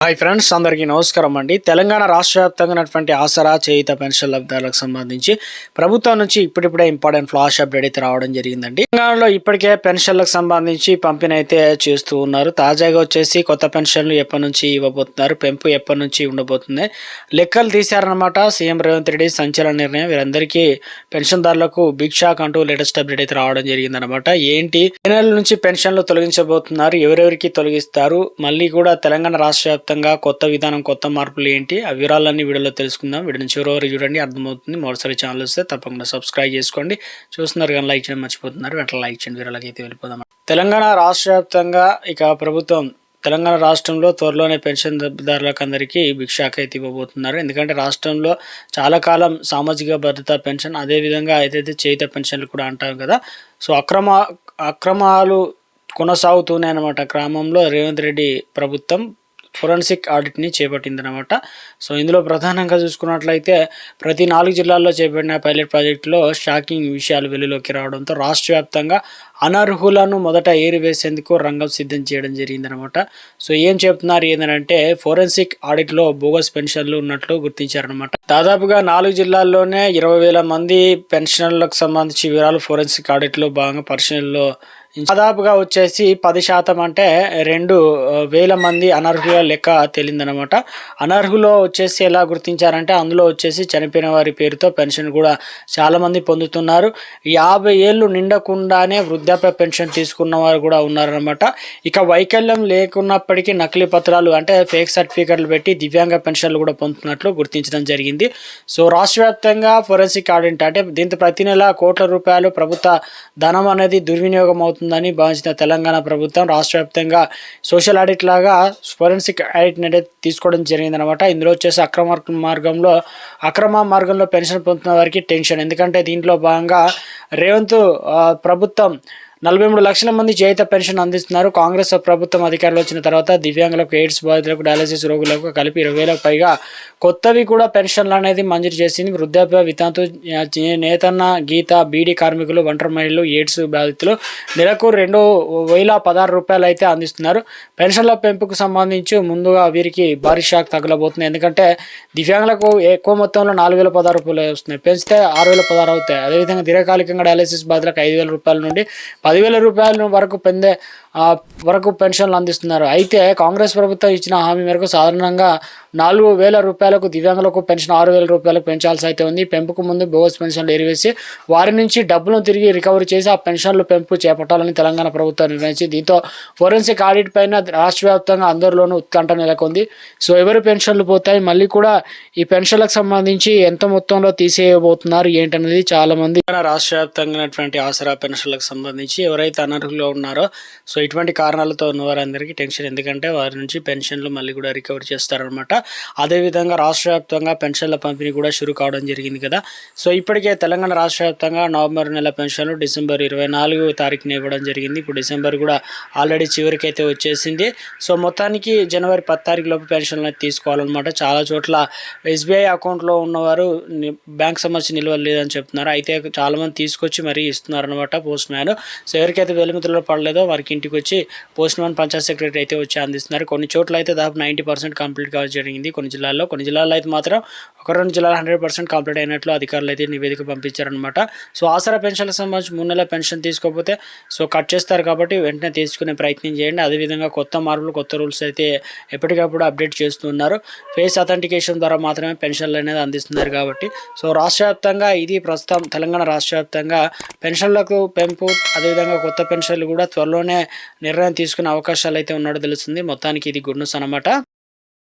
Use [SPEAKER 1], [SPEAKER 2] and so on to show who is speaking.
[SPEAKER 1] Hi friends అందరికీ నమస్కారం అండి. తెలంగాణ రాష్ట్ర వ్యాప్తంగా ఉన్నటువంటి ఆసరా చేయిత పెన్షన్ లబ్ధాలకు సంబంధించి ప్రభుత్వం నుంచి ఇప్పుడిప్పుడే ఇంపార్టెంట్ ఫ్లాష్ అప్డేట్ అయితే రావడం జరిగిందండి. తెలంగాణలో ఇప్పటికే పెన్షన్లకు సంబంధించి పంపిణీ అయితే చేస్తూ ఉన్నారు. తాజాగా వచ్చేసి కొత్త పెన్షన్లు ఎప్పటి నుంచి ఇవ్వబోతున్నారు పెంపు ఎప్పటి నుంచి ఉండబోతుంది లెక్కలు తీశారనమాట సీఎం రేవంత్ రెడ్డి సంచలన నిర్ణయం వీరందరికీ పెన్షన్దారులకు బిగ్ షాక్ అంటూ లేటెస్ట్ అప్డేట్ అయితే రావడం జరిగిందనమాట ఏంటి? ఏ నెల నుంచి పెన్షన్లు తొలగించబోతున్నారు ఎవరెవరికి తొలగిస్తారు? మళ్ళీ కూడా తెలంగాణ రాష్ట్ర వ్యాప్తంగా కొత్త విధానం కొత్త మార్పులు ఏంటి? ఆ వివరాలన్నీ వీడియోలో తెలుసుకుందాం. వీడియోని చివరి వరకు చూడండి అర్థమవుతుంది. మరోసారి ఛానల్ వస్తే తప్పకుండా సబ్స్క్రైబ్ చేసుకోండి. చూస్తున్నారు కానీ లైక్ చేయడం మర్చిపోతున్నారు. వెంటనే లైక్ చేయండి. వీరాలకైతే అయితే వెళ్ళిపోదాం. తెలంగాణ రాష్ట్ర వ్యాప్తంగా ఇక ప్రభుత్వం తెలంగాణ రాష్ట్రంలో త్వరలోనే పెన్షన్ దారులకు అందరికీ భిక్షాక అయితే ఇవ్వబోతున్నారు. ఎందుకంటే రాష్ట్రంలో చాలా కాలం సామాజిక భద్రత పెన్షన్ అదేవిధంగా ఏదైతే చేయిత పెన్షన్లు కూడా అంటారు కదా సో అక్రమ అక్రమాలు కొనసాగుతూనే అనమాట గ్రామంలో రేవంత్ రెడ్డి ప్రభుత్వం ఫొరెన్సిక్ ఆడిట్ని చేపట్టిందనమాట సో ఇందులో ప్రధానంగా చూసుకున్నట్లయితే ప్రతి నాలుగు జిల్లాల్లో చేపట్టిన పైలట్ ప్రాజెక్టులో షాకింగ్ విషయాలు వెలుగులోకి రావడంతో రాష్ట్ర వ్యాప్తంగా అనర్హులను మొదట ఏరివేసేందుకు రంగం సిద్ధం చేయడం జరిగిందనమాట సో ఏం చెప్తున్నారు ఏంటంటే ఫోరెన్సిక్ ఆడిట్లో బోగస్ పెన్షన్లు ఉన్నట్లు గుర్తించారనమాట దాదాపుగా నాలుగు జిల్లాల్లోనే ఇరవై వేల మంది పెన్షన్లకు సంబంధించి వివరాలు ఫోరెన్సిక్ ఆడిట్లో భాగంగా పరిశీలనలో దాదాపుగా వచ్చేసి పది శాతం అంటే రెండు వేల మంది అనర్హుల లెక్క తేలిందనమాట అనర్హులో వచ్చేసి ఎలా గుర్తించారంటే అందులో వచ్చేసి చనిపోయిన వారి పేరుతో పెన్షన్ కూడా చాలామంది పొందుతున్నారు. యాభై ఏళ్ళు నిండకుండానే వృద్ధాప్య పెన్షన్ తీసుకున్న వారు కూడా ఉన్నారనమాట ఇక వైకల్యం లేకున్నప్పటికీ నకిలీ పత్రాలు అంటే ఫేక్ సర్టిఫికెట్లు పెట్టి దివ్యాంగ పెన్షన్లు కూడా పొందుతున్నట్లు గుర్తించడం జరిగింది. సో రాష్ట్ర వ్యాప్తంగా ఫోరెన్సిక్ ఆడిట్ అంటే దీంతో ప్రతి నెల కోట్ల రూపాయలు ప్రభుత్వ ధనం అనేది దుర్వినియోగం అవుతుంది. అవుతుందని భావించిన తెలంగాణ ప్రభుత్వం రాష్ట్ర వ్యాప్తంగా సోషల్ ఆడిట్ లాగా ఫోరెన్సిక్ ఆడిట్ అనేది తీసుకోవడం జరిగిందనమాట ఇందులో వచ్చేసి అక్రమ మార్గంలో అక్రమ మార్గంలో పెన్షన్ పొందుతున్న వారికి టెన్షన్. ఎందుకంటే దీంట్లో భాగంగా రేవంత్ ప్రభుత్వం నలభై మూడు లక్షల మంది చేత పెన్షన్ అందిస్తున్నారు. కాంగ్రెస్ ప్రభుత్వం అధికారులు వచ్చిన తర్వాత దివ్యాంగులకు ఎయిడ్స్ బాధితులకు డయాలసిస్ రోగులకు కలిపి ఇరవై వేలకు పైగా కొత్తవి కూడా పెన్షన్లు అనేది మంజూరు చేసింది. వృద్ధాప్య వితాంతు నేతన్న గీత బీడీ కార్మికులు ఒంటరి మహిళలు ఎయిడ్స్ బాధితులు నెలకు రెండు వేల పదహారు రూపాయలు అయితే అందిస్తున్నారు. పెన్షన్ల పెంపుకు సంబంధించి ముందుగా వీరికి భారీ షాక్ తగలబోతుంది. ఎందుకంటే దివ్యాంగులకు ఎక్కువ మొత్తంలో నాలుగు వేల పదహారు రూపాయలు వస్తున్నాయి. పెంచితే ఆరు వేల పదహారు అవుతాయి. అదేవిధంగా దీర్ఘకాలికంగా డయాలసిస్ బాధితులకు ఐదు వేల రూపాయల నుండి పదివేల రూపాయల వరకు పొందే వరకు పెన్షన్లు అందిస్తున్నారు. అయితే కాంగ్రెస్ ప్రభుత్వం ఇచ్చిన హామీ మేరకు సాధారణంగా నాలుగు వేల రూపాయలకు దివ్యాంగులకు పెన్షన్ ఆరు వేల రూపాయలకు పెంచాల్సి అయితే ఉంది. పెంపుకు ముందు బోగస్ పెన్షన్లు ఎరివేసి వారి నుంచి డబ్బులను తిరిగి రికవరీ చేసి ఆ పెన్షన్లు పెంపు చేపట్టాలని తెలంగాణ ప్రభుత్వం నిర్ణయించి దీంతో ఫోరెన్సిక్ ఆడిట్ పైన రాష్ట్ర వ్యాప్తంగా అందరిలోనూ ఉత్కంఠ నెలకొంది. సో ఎవరి పెన్షన్లు పోతాయి? మళ్ళీ కూడా ఈ పెన్షన్లకు సంబంధించి ఎంత మొత్తంలో తీసేయబోతున్నారు ఏంటనేది చాలా మంది రాష్ట్ర వ్యాప్తంగా ఉన్నటువంటి ఆసరా పెన్షన్లకు సంబంధించి ఎవరైతే అనర్హులు ఉన్నారో సో ఇటువంటి కారణాలతో ఉన్న వారందరికీ టెన్షన్ ఎందుకంటే వారి నుంచి పెన్షన్లు మళ్ళీ కూడా రికవర్ చేస్తారనమాట అదేవిధంగా రాష్ట్ర వ్యాప్తంగా పెన్షన్ల పంపిణీ కూడా షురు కావడం జరిగింది కదా. సో ఇప్పటికే తెలంగాణ రాష్ట్ర వ్యాప్తంగా నవంబర్ నెల పెన్షన్లు డిసెంబర్ ఇరవై నాలుగు తారీఖున ఇవ్వడం జరిగింది. ఇప్పుడు డిసెంబర్ కూడా ఆల్రెడీ చివరికైతే వచ్చేసింది. సో మొత్తానికి జనవరి పది తారీఖు లోపు పెన్షన్లు తీసుకోవాలన్నమాట. చాలా చోట్ల ఎస్బీఐ అకౌంట్లో ఉన్నవారు బ్యాంక్ సంబంధించి నిల్వ లేదని చెప్తున్నారు. అయితే చాలామంది తీసుకొచ్చి మరీ ఇస్తున్నారు అనమాట పోస్ట్ మ్యాన్. సో ఎవరికైతే వెలుమితులు పడలేదో వారికి ఇంటికి వచ్చి పోస్ట్ మ్యాన్ పంచాయత్ సెక్రటరీ అయితే వచ్చి అందిస్తున్నారు. కొన్ని చోట్ల అయితే దాదాపు నైంటీ పర్సెంట్ కంప్లీట్ కావడం జరిగింది కొన్ని జిల్లాల్లో. కొన్ని జిల్లాల్లో అయితే మాత్రం ఒక రెండు జిల్లాలో హండ్రెడ్ పర్సెంట్ కంప్లీట్ అయినట్లు అధికారులు అయితే నివేదిక పంపించారనమాట సో ఆసరా పెన్షన్లకు సంబంధించి మూడు నెలల పెన్షన్ తీసుకోకపోతే సో కట్ చేస్తారు కాబట్టి వెంటనే తీసుకునే ప్రయత్నం చేయండి. అదేవిధంగా కొత్త మార్పులు కొత్త రూల్స్ అయితే ఎప్పటికప్పుడు అప్డేట్ చేస్తున్నారు ఫేస్ అథెంటికేషన్ ద్వారా మాత్రమే పెన్షన్లు అనేది అందిస్తున్నారు కాబట్టి. సో రాష్ట్ర వ్యాప్తంగా ఇది ప్రస్తుతం తెలంగాణ రాష్ట్ర వ్యాప్తంగా పెన్షన్లకు పెంపు అదేవిధంగా కొత్త పెన్షన్లు కూడా త్వరలోనే నిర్ణయం తీసుకునే అవకాశాలు అయితే ఉన్నట్టు తెలుస్తుంది. మొత్తానికి ఇది గుడ్ న్యూస్ అనమాట